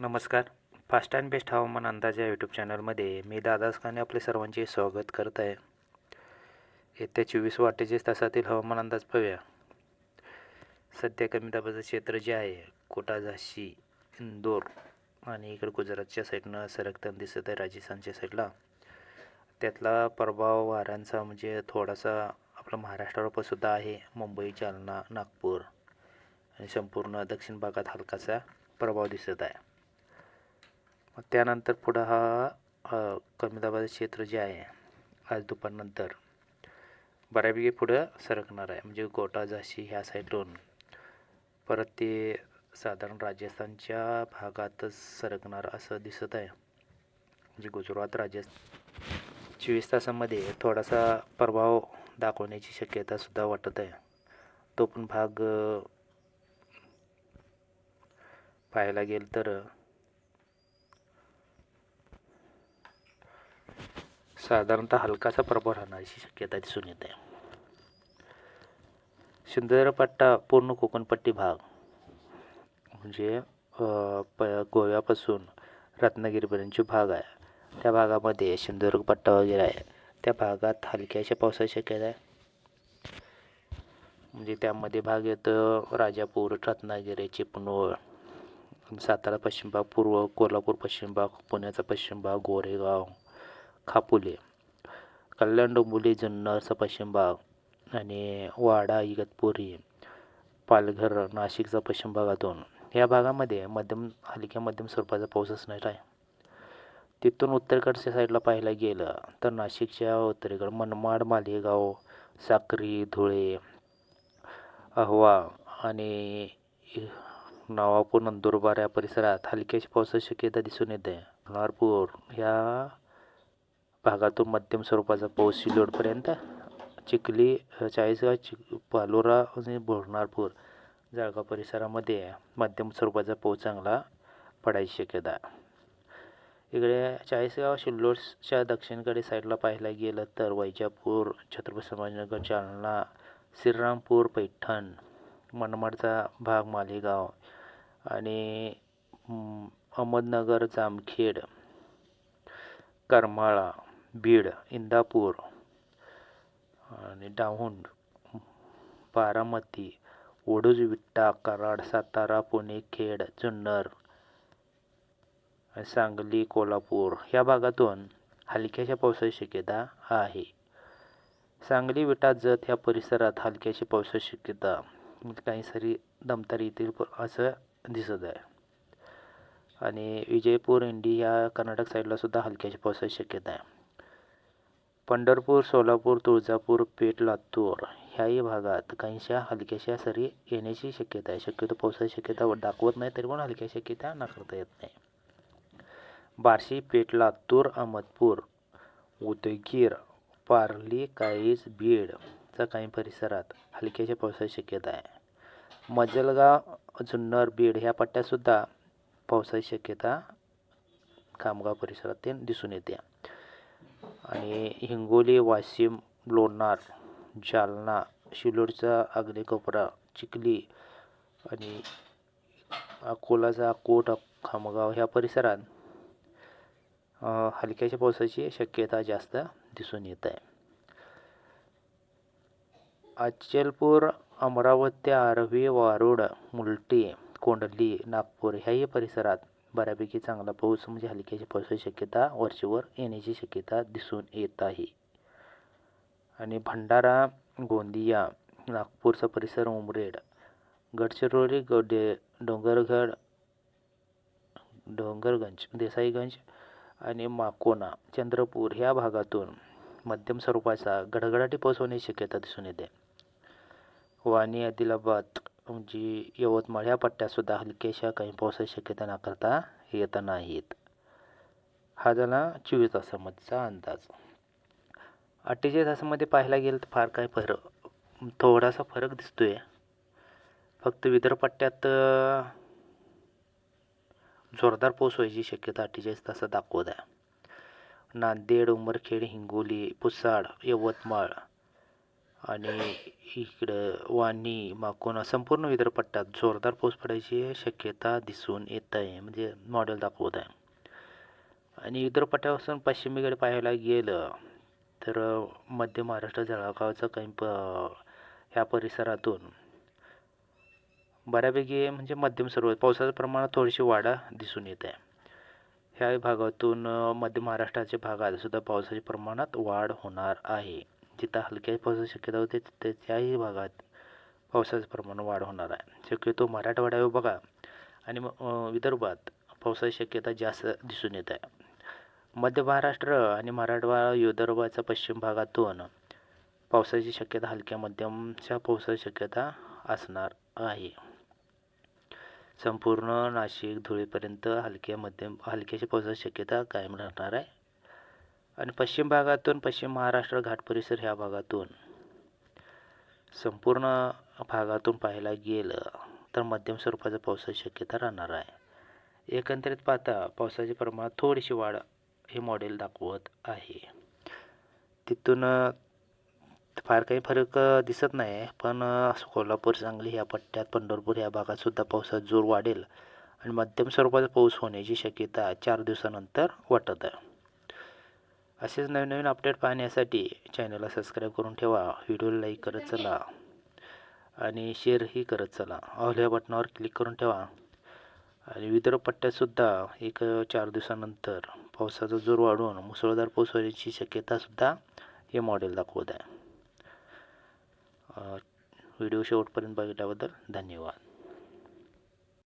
नमस्कार. Fast and best हवामान अंदाज या यूट्यूब चॅनलमध्ये मी दादास खाने आपले सर्वांचे स्वागत करत आहे. येत्या चोवीस व अठ्ठेचाळीस तासातील हवामान अंदाज पाहूया. सध्या कमी दाबाचं क्षेत्र जे आहे कोटा झाशी इंदोर आणि इकडे गुजरातच्या साईडनं सरकताना दिसत आहे राजस्थानच्या साईडला त्यातला प्रभाव वाऱ्यांचा म्हणजे थोडासा आपला महाराष्ट्रावर पण सुद्धा आहे. मुंबई जालना नागपूर आणि संपूर्ण दक्षिण भागात हलकासा प्रभाव दिसत आहे. मग त्यानंतर पुढं हा कमी दाबाचं क्षेत्र जे आहे आज दुपारनंतर बऱ्यापैकी पुढं सरकणार आहे. म्हणजे गोटा झाशी ह्या साईडून परत ते साधारण राजस्थानच्या भागातच सरकणार असं दिसत आहे. म्हणजे गुजरात राजस्थान चोवीस तासामध्ये थोडासा प्रभाव दाखवण्याची शक्यतासुद्धा वाटत आहे. तो पण भाग पाहायला गेल तर साधारणतः हलकासा प्रभाव राहण्याची शक्यता दिसून येते आहे. पट्टा पूर्ण कोकणपट्टी भाग म्हणजे प गोव्यापासून रत्नागिरीपर्यंतचे भाग आहे. त्या भागामध्ये सिंधुदुर्गपट्टा वगैरे आहे. त्या भागात हलक्याशा पावसाची शक्यता आहे. म्हणजे त्यामध्ये भाग येतो राजापूर रत्नागिरी चिपळूण सातारा पश्चिम भाग पूर्व कोल्हापूर पश्चिम भाग पुण्याचा पश्चिम भाग गोरेगाव खापुले. कल्याण डोंबिवली जुन्नरचा पश्चिम भाग आणि वाडा इगतपुरी पालघर नाशिकचा पश्चिम भागातून या भागामध्ये मध्यम हलक्या मध्यम स्वरूपाचा पाऊस असणार आहे. तिथून उत्तरेकडच्या साईडला पाहायला गेलं तर नाशिकच्या उत्तरेकडे मनमाड मालेगाव साक्री धुळे अहवा आणि नवापूर नंदुरबार या परिसरात हलक्याची पावसाची शक्यता दिसून येते. नारपूर ह्या भागातून मध्यम स्वरूपाचा पाऊस शिलोडपर्यंत चिखली चाळीसगाव चिक पालोरा आणि बोरणारपूर जळगाव परिसरामध्ये मध्यम स्वरूपाचा पाऊस चांगला पडायची शक्यता. इकडे चाळीसगाव सिल्लोडच्या दक्षिणकडे साईडला पाहायला गेलं तर वैजापूर छत्रपती संभाजीनगर जालना श्रीरामपूर पैठण मनमाडचा भाग मालेगाव आणि अहमदनगर जामखेड करमाळा बीड इंदापूर आणि डाहुंड बारामती ओडूज विट्टा कराड सातारा पुणे खेड जुन्नर सांगली कोल्हापूर ह्या भागातून हलक्याशा पावसाची शक्यता आहे. सांगली विटा जत ह्या परिसरात हलक्याशी पावसाची शक्यता काही सारी दमदार येतील असं दिसत आहे. आणि विजयपूर इंडी या कर्नाटक साईडला सुद्धा पावसाची शक्यता आहे. पंढरपूर सोलापूर तुळजापूर पेठ लातूर ह्याही भागात काहीशा हलक्याशा सरी येण्याची शक्यता आहे. शक्यतो पावसाची शक्यता दाखवत नाही तरी पण हलक्या शक्यता नाकारता येत नाही. बार्शी पेठ लातूर अहमदपूर उदगीर पारली काळीज बीडचा काही परिसरात हलक्याच्या पावसाची शक्यता आहे. मजलगाव जुन्नर बीड ह्या पट्ट्यातसुद्धा पावसाची शक्यता खामगाव परिसरात ते दिसून येते. आणि हिंगोली वाशिम लोणार जालना शिलोडचा अग्निकोपरा चिखली आणि अकोलाचा अकोट खामगाव ह्या परिसरात हलक्याच्या पावसाची शक्यता जास्त दिसून येत आहे. अचलपूर अमरावती आरवी वारुड मुलटी कोंडली नागपूर ह्याही परिसरात बऱ्यापैकी चांगला पाऊस म्हणजे हलक्याची पावसाची शक्यता वरचेवर येण्याची शक्यता दिसून येत आहे. आणि भंडारा गोंदिया नागपूरचा परिसर उमरेड. गडचिरोली गोडे डोंगरगड डोंगरगंज देसाईगंज आणि माकोना चंद्रपूर ह्या भागातून मध्यम स्वरूपाचा गडगडाटी पाऊस होण्याची शक्यता दिसून येते. वाणी आदिलाबाद म्हणजे यवतमाळ ह्या पट्ट्यातसुद्धा हलक्याशा काही पावसाची शक्यता नाकारता येत नाहीत. हा झाला चोवीस तासामधचा अंदाज. अठ्ठेचाळीस तासामध्ये पाहायला गेलं तर फार काय फरक थोडासा फरक दिसतोय. फक्त विदर्भ पट्ट्यात जोरदार पाऊस व्हायची शक्यता अठ्ठेचाळीस तासात दाखवत आहे. नांदेड उमरखेड हिंगोली पुसाड यवतमाळ आणि इकडं वाणी माकोना संपूर्ण विदर्भपट्ट्यात जोरदार पाऊस पडायची शक्यता दिसून येत आहे म्हणजे मॉडेल दाखवत आहे. आणि विदर्भपट्ट्यापासून पश्चिमेकडे पाहायला गेलं तर मध्य महाराष्ट्र जळगावचा काही प ह्या परिसरातून बऱ्यापैकी म्हणजे मध्यम सर्व पावसाचं प्रमाणात थोडीशी वाढ दिसून येत आहे ह्या भागातून मध्य महाराष्ट्राच्या भागात सुद्धा पावसाच्या प्रमाणात वाढ होणार आहे. जिथं हलक्या पावसाची शक्यता होती तिथे त्याही भागात पावसाचं प्रमाण वाढ होणार आहे. शक्यतो मराठवाडा बघा. आणि विदर्भात पावसाची शक्यता जास्त दिसून येत आहे. मध्य महाराष्ट्र आणि मराठवाडा विदर्भाच्या पश्चिम भागातून पावसाची शक्यता हलक्या मध्यमच्या पावसाची शक्यता असणार आहे. संपूर्ण नाशिक धुळेपर्यंत हलक्या मध्यम हलक्याची पावसाची शक्यता कायम राहणार आहे. आणि पश्चिम भागातून पश्चिम महाराष्ट्र घाट परिसर ह्या भागातून. संपूर्ण भागातून पाहायला गेलं तर मध्यम स्वरूपाचा पावसाची शक्यता राहणार आहे. एकंदरीत पाहता पावसाचे प्रमाणात थोडीशी वाढ हे मॉडेल दाखवत आहे. तिथून फार काही फरक दिसत नाही पण कोल्हापूर सांगली ह्या पट्ट्यात पंढरपूर ह्या भागातसुद्धा पावसात जोर वाढेल आणि मध्यम स्वरूपाचा पाऊस होण्याची शक्यता चार दिवसानंतर वाटत आहे. असेच नवीन नवीन अपडेट पाहण्यासाठी चॅनलला सबस्क्राईब करून ठेवा. व्हिडिओला लाईक करत चला. आणि शेअरही करत चला. ऑल या बटनावर क्लिक करून ठेवा. आणि विदर्भ पट्ट्यातसुद्धा एक चार दिवसानंतर पावसाचा जोर वाढून मुसळधार पाऊस होण्याची शक्यतासुद्धा हे मॉडेल दाखवत आहे. व्हिडिओ शेवटपर्यंत बघितल्याबद्दल धन्यवाद.